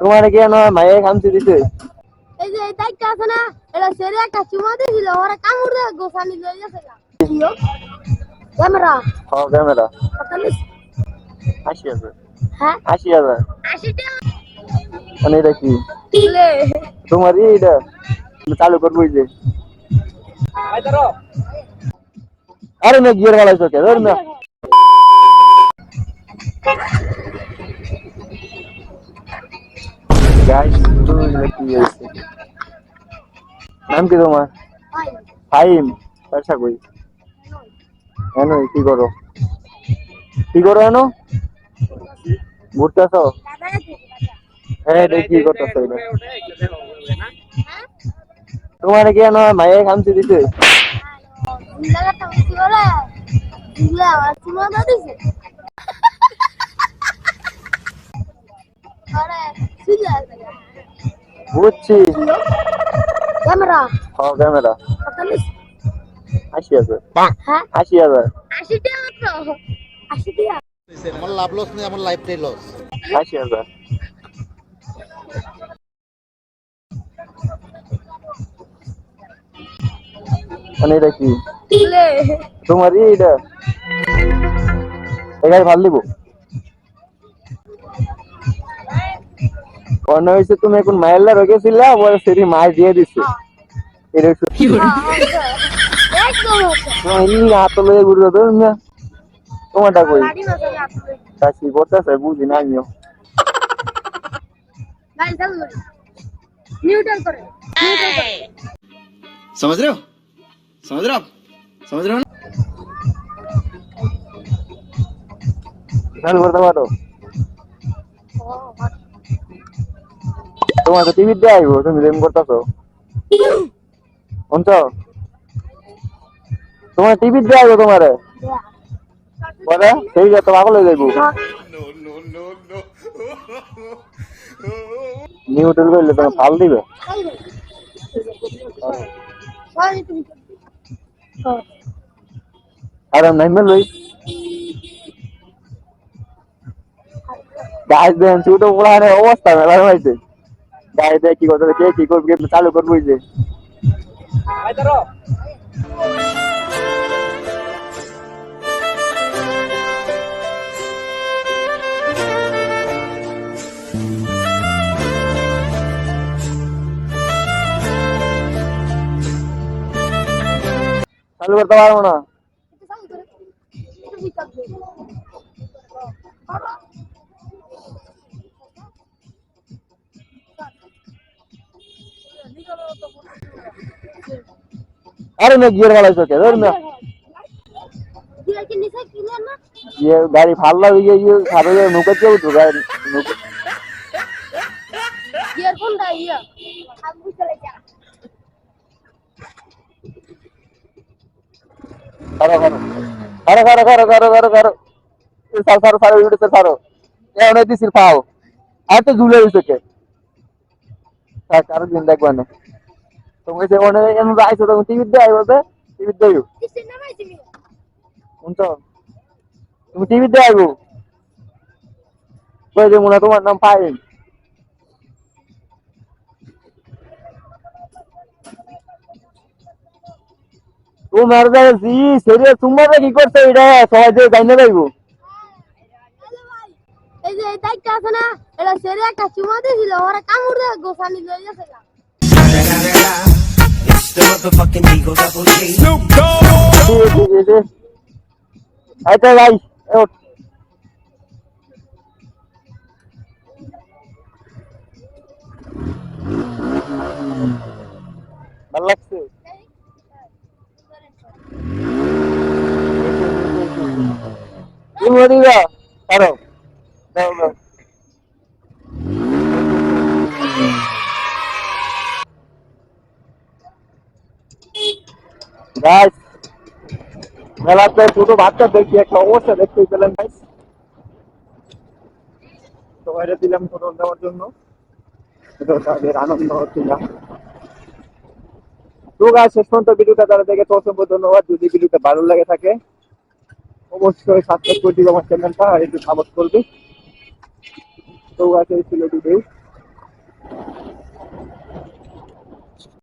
তোমার কেন মায়ে খামছি দিতে এই যে এই দাইটা আছে না? এটা সেরে একটা চুমা দিছিল ওরা কামড় দিয়ে গোসানি লই গেছে ক্যামেরা। হ ক্যামেরা। আশি হাজার। হ্যাঁ? আশি হাজার। আশি মানে এটা কি? লে তোমার এটা? চালু করব যে। আরে না গিয়ার গালাইছো কে? ধর না। নাম কি তোমার? ফাইম পয়সা কই? কি করো? কি করো এনো ঘুরতেছ? হ্যাঁ দেখি করতেছ তোমার কি এনো মায়ের খামছি দিছে দিছে? বুঝছি ক্যামেরা। হ ক্যামেরা। আশি হাজার হ্যাঁ। আশি হাজার আশি টাকা আশি টাকা আমার লাভ লস নেই আমার লাইফটাই লস আশি হাজার মানে এটা কি? এটা ভালো দিব অন্য হয়েছে তুমি এখন মায়েল্লা রেখেছিল বলে সেটি মাছ দিয়ে দিছে। হাতলে ঘুরবে কই? চাষি করতেছে বুঝি না আমিও। समझ रहे हो समझ তোমার তো টিভি দিয়ে আইবো, তুমি গেম করতেছো। শুনছ? তোমার টিভি দিয়ে আইবো তোমারে। বলে সেই যত পাগল হয়ে যাইবো। নিউট্রাল করলে তোমার ফাল দিবে। সরি তুমি আর নাইমে লই গাছ দেন ছোট পোলাহানের অবস্থা, মেলা হয়েছে। দিয়ে কি করতে কে কি করবে চালু করব যে। চালু করতে পারব না। আরে না গিয়ার গালাইছো কে ধর না দিয়ে কি নিচে ক্লিয়ার না ये गाड़ी फालना हुई है ये सारे ये नुकत के उठ गए नुकत গিয়ার কোনটা ইয়া আমি চলে যা करो करो करो करो करो करो करो करो ये सारो सारो सारो वीडियो से सारो ये उन्हें दी सिर्फ आओ आज तो झूले हुई सके हाँ चार दिन देख बने তুমি কইছে ওনে এমন আইছো তো টিভি দে আইবতে টিভি দেইও কোন তো তুমি টিভি দে আইবো কই দে মোনা তোমার নাম পাইল তোমার যে জি শরীরে তোমার কি করছে এটা সবাই যে জানি না যাইবো এই যে এই দায়িত্ব আছে না এটা শরীরে একটা চুমা দিয়েছিল ওরা কামড় দিয়ে গোসানি লয়ে গেছে It's the motherfucking Eagle Double G. Snoop Dogg. అయితే గాయ్ మల్లక్స్ ఈ మరిగా సరే গাইস মেলাতে বাচ্চা, দেখি একটা অবস্থা, দেখতে পেলেন গাইস দিলাম ফটো দেওয়ার জন্য। তাদের আনন্দ হচ্ছিল। তো গাছ শেষ পর্যন্ত ভিডিওটা তারা দেখে অসংখ্য ধন্যবাদ। যদি ভিডিওটা ভালো লাগে থাকে, অবশ্যই সাবস্ক্রাইব করে দিবে আমার চ্যানেলটা একটু সাপোর্ট করবে। তো গাছ এই ছিল ভিডিও